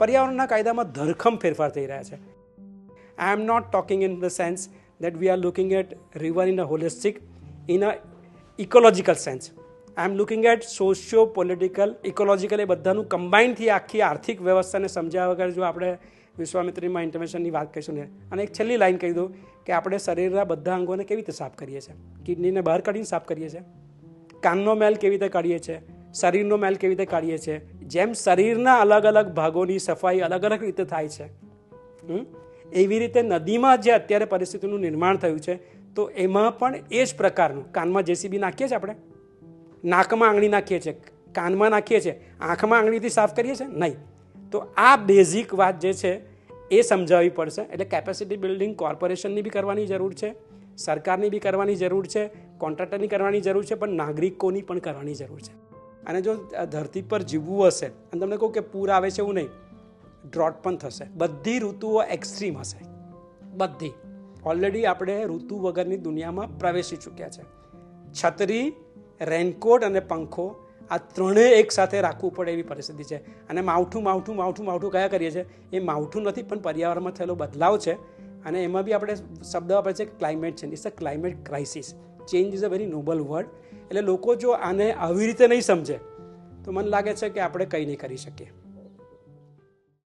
પર્યાવરણના કાયદામાં ધરખમ ફેરફાર થઈ રહ્યા છે. I am not talking in the sense that we are looking at river in a holistic in a ecological sense I am looking at socio political ecological એ બધાનું કમ્બાઇનથી આખી આર્થિક વ્યવસ્થાને સમજ્યા વગર જો આપણે વિશ્વામિત્રીમાં ઇન્ટરવેન્શનની વાત કરીશું ને, અને એક છેલ્લી લાઈન કહી દઉં કે આપણે શરીરના બધા અંગોને કેવી રીતે સાફ કરીએ છીએ? કિડનીને બહાર કાઢીને સાફ કરીએ છીએ? કાનનો મેલ કેવી રીતે કાઢીએ છીએ? શરીરનો મેલ કેવી રીતે કાઢીએ છીએ? જેમ શરીરના અલગ અલગ ભાગોની સફાઈ અલગ અલગ રીતે થાય છે? એવી રીતે નદીમાં જે અત્યારે પરિસ્થિતિનું નિર્માણ થયું છે, તો એમાં પણ એ જ પ્રકારનું. કાનમાં જેસીબી નાખીએ છીએ આપણે? નાકમાં આંગળી નાખીએ છીએ? કાનમાં નાખીએ છીએ? આંખમાં આંગળીથી સાફ કરીએ છીએ? નહીં. તો આ બેઝિક વાત જે છે, એ સમજાવવી પડશે. એટલે કેપેસિટી બિલ્ડિંગ કોર્પોરેશનની બી કરવાની જરૂર છે, સરકારની બી કરવાની જરૂર છે, કોન્ટ્રાક્ટરની કરવાની જરૂર છે, પણ નાગરિકોની પણ કરવાની જરૂર છે. અને જો ધરતી પર જીવવું હશે, અને તમને કહું કે પૂર આવે છે એવું નહીં ડ્રોટ પણ થશે. બધી ઋતુઓ એક્સ્ટ્રીમ હશે. બધી. ઓલરેડી આપણે ઋતુ વગરની દુનિયામાં પ્રવેશી ચૂક્યા છે. છત્રી રેનકોટ અને પંખો આ ત્રણેય એક સાથે રાખવું પડે એવી પરિસ્થિતિ છે. અને માવઠું માવઠું માવઠું માવઠું કયા કરીએ છીએ? એ માવઠું નથી, પણ પર્યાવરણમાં થયેલો બદલાવ છે. અને એમાં બી આપણે શબ્દ વાપરે છે climate change it's a climate crisis change is a very noble word એટલે લોકો જો આને આવી રીતે નહીં સમજે, તો મને લાગે છે કે આપણે કંઈ નહીં કરી શકીએ.